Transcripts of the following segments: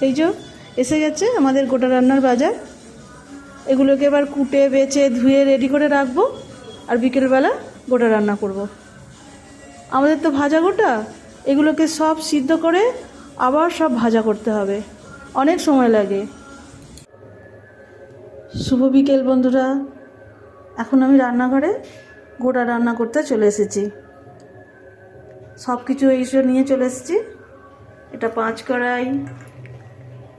এই যে এসে গেছে আমাদের গোটা রান্নার বাজার। এগুলোকে এবার কুটে, বেছে, ধুয়ে রেডি করে রাখব আর বিকেলবেলা গোটা রান্না করব। আমাদের তো ভাজা গোটা, এগুলোকে সব সিদ্ধ করে আবার সব ভাজা করতে হবে। অনেক সময় লাগে। শুভ বিকেল বন্ধুরা। এখন আমি রান্নাঘরে গোটা রান্না করতে চলে এসেছি। সব কিছু এইসব নিয়ে চলে এসেছি। এটা পাঁচ কড়াই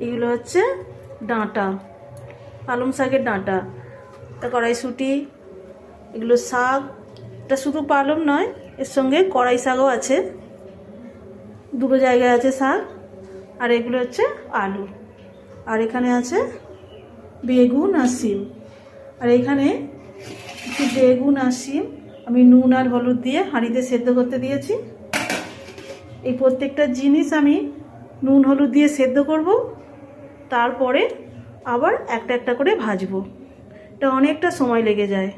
এগুলো হচ্ছে ডাঁটা, পালং শাকের ডাঁটা এটা কড়াইশুঁটি, এগুলো শাক, এটা শুধু পালং নয়, এর সঙ্গে কড়াই শাকও আছে, দুটো জায়গায় আছে শাক, আর এগুলো হচ্ছে আলু, আর এখানে আছে বেগুন আর শিম, আর এখানে একটু বেগুন আর শিম আমি নুন আর হলুদ দিয়ে হাঁড়িতে সেদ্ধ করতে দিয়েছি। এই প্রত্যেকটা জিনিস আমি নুন, হলুদ দিয়ে সেদ্ধ করব তারপরে আবার একটা একটা করে ভাজবো। এটা অনেকটা সময় লেগে যায়।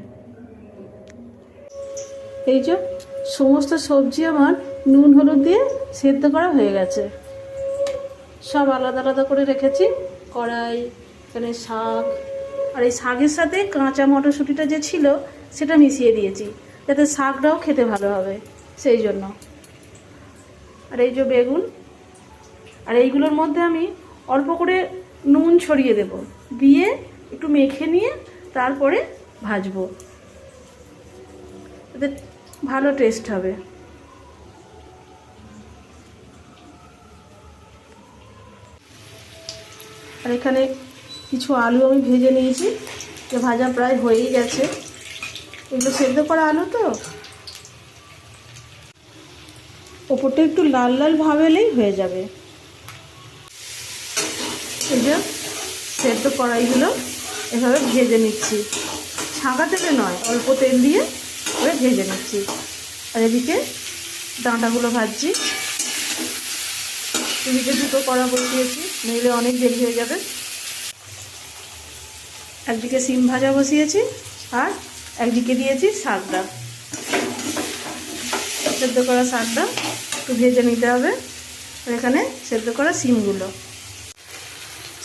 এই যে সমস্ত সবজি আমার নুন, হলুদ দিয়ে সেদ্ধ করা হয়ে গেছে। সব আলাদা আলাদা করে রেখেছি। কড়াই, এখানে শাক, আর এই শাকের সাথে কাঁচা মটরশুঁটিটা যে ছিল, সেটা মিশিয়ে দিয়েছি, যাতে শাকটাও খেতে ভালো হবে, সেই জন্য। আর এই যে বেগুন, আর এইগুলোর মধ্যে আমি অল্প করে নুন ছড়িয়ে দেব। দিয়ে একটু মেখে নিয়ে তারপরে ভাজবো। এতে ভালো টেস্ট হবে। আর এখানে কিছু আলু আমি ভেজে নিয়েছি। যে ভাজা প্রায় হয়েই গেছে। এগুলো সেদ্ধ করা আলু তো? ওপরটা একটু লাল লাল ভাবেলেই হয়ে যাবে। এই যে সেদ্ধ কড়াইগুলো এভাবে ভেজে নিচ্ছি। ছাঁকা তেলে নয়, অল্প তেল দিয়ে এভাবে ভেজে নিচ্ছি। আর এদিকে ডাঁটাগুলো ভাজছি। এদিকে দুটো কড়া বসিয়েছি, নইলে অনেক দেরি হয়ে যাবে। একদিকে সিম ভাজা বসিয়েছি আর একদিকে দিয়েছি শাকটা সেদ্ধ করা শাকটা একটু ভেজে নিতে হবে। আর এখানে সেদ্ধ করা সিমগুলো।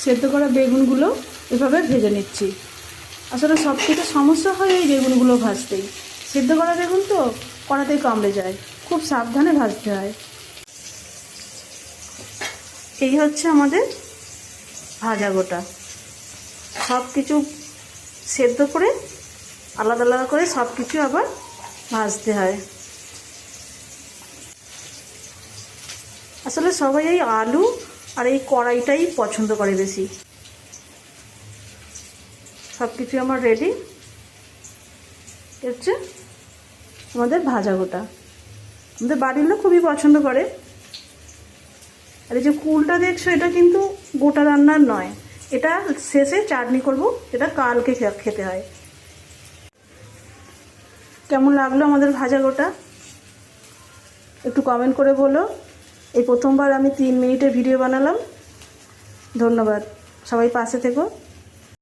সেদ্ধ করা বেগুনগুলো এভাবে ভেজে নিচ্ছি। আসলে সব থেকে সমস্যা হয় এই বেগুনগুলো ভাজতেই সেদ্ধ করা বেগুন তো কড়াতেই কামড়ে যায়। খুব সাবধানে ভাজতে হয়। এই হচ্ছে আমাদের ভাজা গোটা। সব কিছু সেদ্ধ করে আলাদা আলাদা করে সব কিছু আবার ভাজতে হয়। আসলে সবাই এই আলু আর এই কড়াইটাই পছন্দ করে বেশি। সব কিছু আমার রেডি হচ্ছে আমাদের ভাজা গোটা। আমাদের বাড়ির লোক খুবই পছন্দ করে। আর এই যে কুলটা দেখছ, এটা কিন্তু গোটা রান্নার নয়। এটা শেষে চাটনি করব এটা কালকে খেতে হয়। কেমন লাগল আমাদের ভাজা গোটা? একটু কমেন্ট করে বলো। এই প্রথমবার আমি তিন মিনিটের ভিডিও বানালাম। ধন্যবাদ। সবাই পাশে থেকো।